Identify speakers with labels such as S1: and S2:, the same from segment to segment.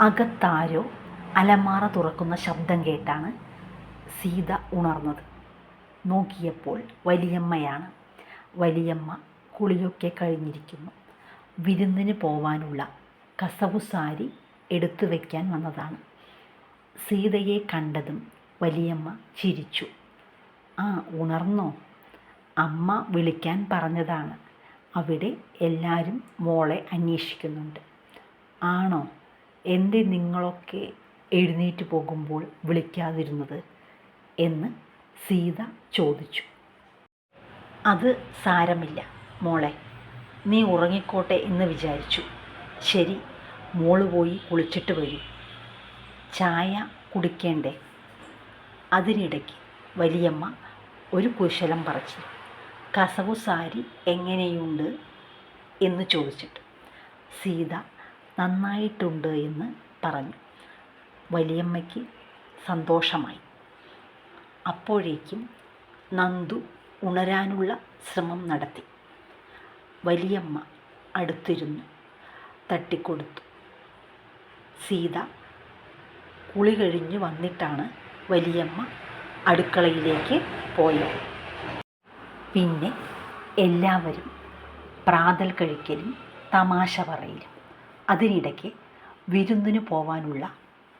S1: അകത്താരോ അലമാറ തുറക്കുന്ന ശബ്ദം കേട്ടാണ് സീത ഉണർന്നത്. നോക്കിയപ്പോൾ വലിയമ്മയാണ്. വലിയമ്മ കുളിയൊക്കെ കഴിഞ്ഞിരിക്കുന്നു. വിരുന്നിന് പോവാനുള്ള കസവുസാരി എടുത്തു വയ്ക്കാൻ വന്നതാണ്. സീതയെ കണ്ടതും വലിയമ്മ ചിരിച്ചു. ആ ഉണർന്നോ അമ്മ വിളിക്കാൻ പറഞ്ഞതാണ്. അവിടെ എല്ലാവരും മോളെ അന്വേഷിക്കുന്നുണ്ട്. ആണോ? എന്തേ നിങ്ങളൊക്കെ എഴുന്നേറ്റ് പോകുമ്പോൾ വിളിക്കാതിരുന്നത്? എന്ന് സീത ചോദിച്ചു. അത് സാരമില്ല മോളെ. നീ ഉറങ്ങിക്കോട്ടെ എന്ന് വിചാരിച്ചു. ശരി മോൾ പോയി കുളിച്ചിട്ട് വരൂ. ചായ കുടിക്കേണ്ടേ? അതിനിടയ്ക്ക് വലിയമ്മ ഒരു കുശലം പറച്ചു കസവു സാരി എങ്ങനെയുണ്ട്? എന്ന് ചോദിച്ചിട്ട്. സീത നന്നായിട്ടുണ്ട് എന്ന് പറഞ്ഞു. വലിയമ്മയ്ക്ക് സന്തോഷമായി. അപ്പോഴേക്കും നന്ദു ഉണരാനുള്ള ശ്രമം നടത്തി. വലിയമ്മ അടുത്തിരുന്നു തട്ടിക്കൊടുത്തു. സീത കുളി കഴിഞ്ഞ് വന്നിട്ടാണ് വലിയമ്മ അടുക്കളയിലേക്ക് പോയത്. പിന്നെ എല്ലാവരും പ്രാതൽ കഴിക്കലും തമാശ പറയലും. അതിനിടയ്ക്ക് വിരുന്നിന് പോവാനുള്ള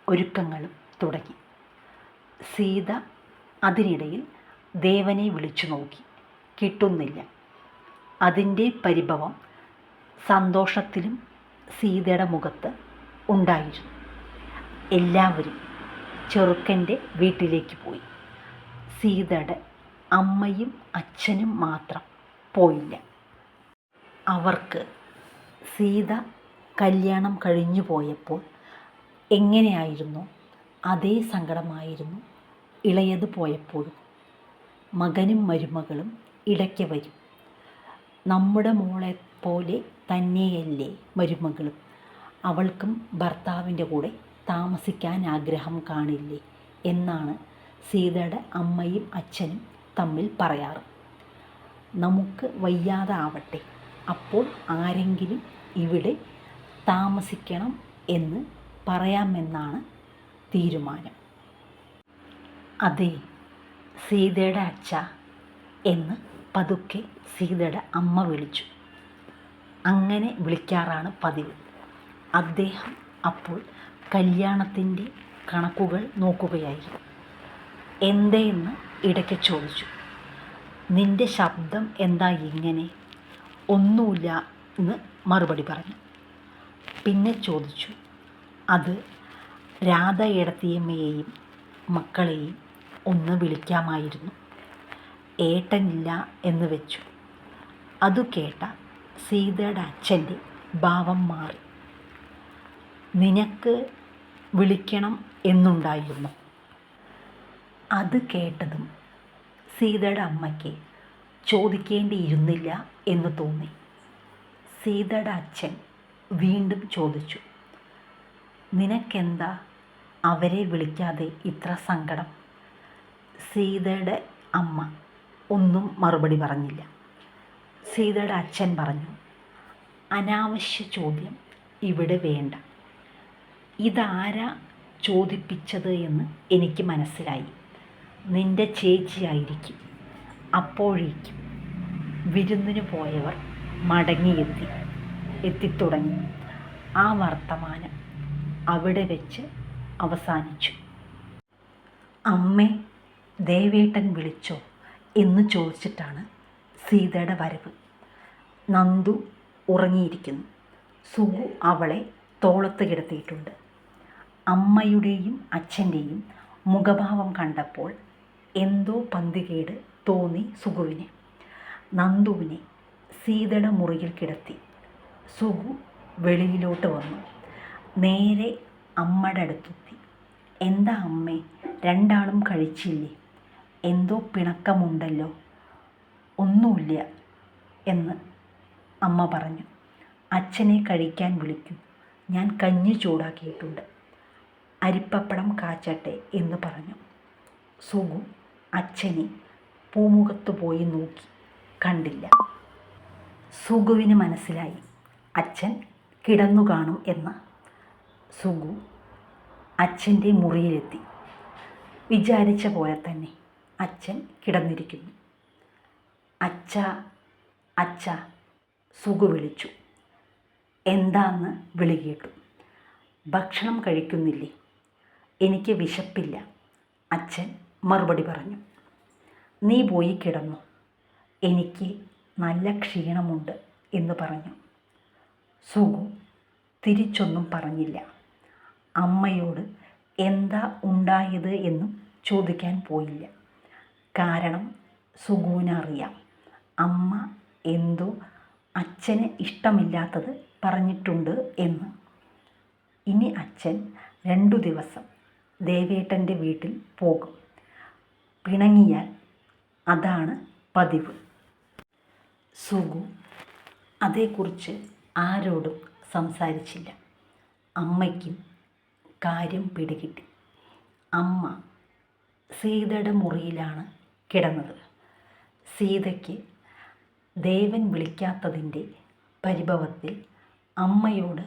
S1: ഒരുക്കങ്ങളും തുടങ്ങി. സീത അതിനിടയിൽ ദേവനെ വിളിച്ചു നോക്കി. കിട്ടുന്നില്ല. അതിന്റെ പരിഭവം സന്തോഷത്തിലും സീതയുടെ മുഖത്ത് ഉണ്ടായിരുന്നു. എല്ലാവരും ചെറുക്കന്റെ വീട്ടിലേക്ക് പോയി. സീതയുടെ അമ്മയും അച്ഛനും മാത്രം പോയില്ല. അവർക്ക് സീത കല്യാണം കഴിഞ്ഞു പോയപ്പോൾ എങ്ങനെയായിരുന്നു? അതേ സങ്കടമായിരുന്നു ഇളയത് പോയപ്പോഴും. മകനും മരുമകളും ഇടയ്ക്ക് വരും. നമ്മുടെ മോളെ പോലെ തന്നെയല്ലേ മരുമകളും? അവൾക്കും ഭർത്താവിന്റെ കൂടെ താമസിക്കാൻ ആഗ്രഹം കാണില്ലേ എന്നാണ് സീതയുടെ അമ്മയും അച്ഛനും തമ്മിൽ പറയാറ്. നമുക്ക് വയ്യാതെ ആവട്ടെ അപ്പോൾ ആരെങ്കിലും ഇവിടെ താമസിക്കണം എന്ന് പറയാമെന്നാണ് തീരുമാനം. അതെ സീതയുടെ അച്ഛ എന്ന് പതുക്കെ സീതയുടെ അമ്മ വിളിച്ചു. അങ്ങനെ വിളിക്കാറാണ് പതിവ്. അദ്ദേഹം അപ്പോൾ കല്യാണത്തിന്റെ കണക്കുകൾ നോക്കുകയായി എന്തേന്ന്? ഇടയ്ക്ക് ചോദിച്ചു. നിന്റെ ശബ്ദം എന്താ ഇങ്ങനെ? ഒന്നുമില്ല എന്ന് മറുപടി പറഞ്ഞു. പിന്നെ ചോദിച്ചു അത് രാധ എടത്തിയമ്മയെയും മക്കളെയും ഒന്ന് വിളിക്കാമായിരുന്നു. ഏട്ടനില്ല എന്ന് വെച്ചു. അതു കേട്ട സീതയുടെ അച്ഛന്റെ ഭാവം മാറി. നിനക്ക് വിളിക്കണം എന്നുണ്ടായിരുന്നു. അത് കേട്ടതും സീതയുടെ അമ്മയ്ക്ക് ചോദിക്കേണ്ടിയിരുന്നില്ല എന്ന് തോന്നി. സീതയുടെ അച്ഛൻ വീണ്ടും ചോദിച്ചു. നിനക്കെന്താ അവരെ വിളിക്കാതെ ഇത്ര സങ്കടം? സീതയുടെ അമ്മ ഒന്നും മറുപടി പറഞ്ഞില്ല. സീതയുടെ അച്ഛൻ പറഞ്ഞു അനാവശ്യ ചോദ്യം ഇവിടെ വേണ്ട. ഇതാരാ ചോദിപ്പിച്ചത് എന്ന് എനിക്ക് മനസ്സിലായി. നിന്റെ ചേച്ചിയായിരിക്കും. അപ്പോഴേക്കും വിരുന്നിന് പോയവർ മടങ്ങിയെത്തി. എത്തിത്തുടങ്ങി. ആ വർത്തമാനം അവിടെ വെച്ച് അവസാനിച്ചു. അമ്മേ ദേവേട്ടൻ വിളിച്ചോ? എന്ന് ചോദിച്ചിട്ടാണ് സീതയുടെ വരവ്. നന്ദു ഉറങ്ങിയിരിക്കുന്നു. സുഗു അവളെ തോളത്ത് കിടത്തിയിട്ടുണ്ട്. അമ്മയുടെയും അച്ഛന്റെയും മുഖഭാവം കണ്ടപ്പോൾ എന്തോ പന്തികേട് തോന്നി സുഗുവിനെ. നന്ദുവിനെ സീതയുടെ മുറിയിൽ കിടത്തി. സുഗു വെളിയിലോട്ട് വന്നു. നേരെ അമ്മയുടെ അടുത്തെത്തി. എന്താ അമ്മേ രണ്ടാളും കഴിച്ചില്ലേ? എന്തോ പിണക്കമുണ്ടല്ലോ. ഒന്നുമില്ല എന്ന് അമ്മ പറഞ്ഞു. അച്ഛനെ കഴിക്കാൻ വിളിക്കും. ഞാൻ കഞ്ഞി ചൂടാക്കിയിട്ടുണ്ട്. അരിപ്പപ്പടം കാച്ചട്ടെ എന്ന് പറഞ്ഞു. സുഗു അച്ഛനെ പൂമുഖത്ത് പോയി നോക്കി. കണ്ടില്ല. സുഗുവിന് മനസ്സിലായി. അച്ഛൻ കിടന്നു കാണും എന്ന് സുഗു അച്ഛന്റെ മുറിയിലെത്തി. വിചാരിച്ച പോലെ തന്നെ അച്ഛൻ കിടന്നിരിക്കുന്നു. അച്ഛ അച്ഛ സുഗു വിളിച്ചു. എന്താന്ന് വിളി കേട്ടു. ഭക്ഷണം കഴിക്കുന്നില്ലേ? എനിക്ക് വിശപ്പില്ല. അച്ഛൻ മറുപടി പറഞ്ഞു. നീ പോയി കിടന്നു. എനിക്ക് നല്ല ക്ഷീണമുണ്ട് എന്ന് പറഞ്ഞു. സുഗു തിരിച്ചൊന്നും പറഞ്ഞില്ല. അമ്മയോട് എന്താ ഉണ്ടായത് എന്നും ചോദിക്കാൻ പോയില്ല. കാരണം സുഗുവിനറിയാം. അമ്മ എന്തോ അച്ഛന് ഇഷ്ടമില്ലാത്തത് പറഞ്ഞിട്ടുണ്ട് എന്ന്. ഇനി അച്ഛൻ രണ്ടു ദിവസം ദേവേട്ടന്റെ വീട്ടിൽ പോകും. പിണങ്ങിയാൽ അതാണ് പതിവ്. സുഗു അതേക്കുറിച്ച് ആരോടും സംസാരിച്ചില്ല. അമ്മയ്ക്കും കാര്യം പിടികിട്ടി. അമ്മ സീതയുടെ മുറിയിലാണ് കിടന്നത്. സീതയ്ക്ക് ദേവൻ വിളിക്കാത്തതിന്റെ പരിഭവത്തിൽ അമ്മയോട്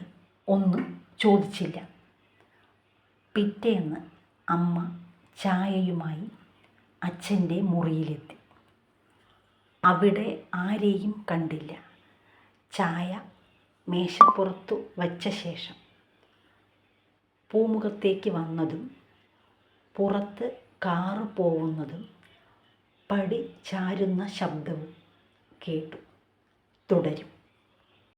S1: ഒന്നും ചോദിച്ചില്ല. പിറ്റേന്ന് അമ്മ ചായയുമായി അച്ഛന്റെ മുറിയിലെത്തി. അവിടെ ആരെയും കണ്ടില്ല. ചായ മേശപ്പുറത്തു വച്ച ശേഷം പൂമുഖത്തേക്ക് വന്നതും പുറത്ത് കാറ് പോകുന്നതും പടി ചാരുന്ന ശബ്ദവും കേട്ടു. തുടരും.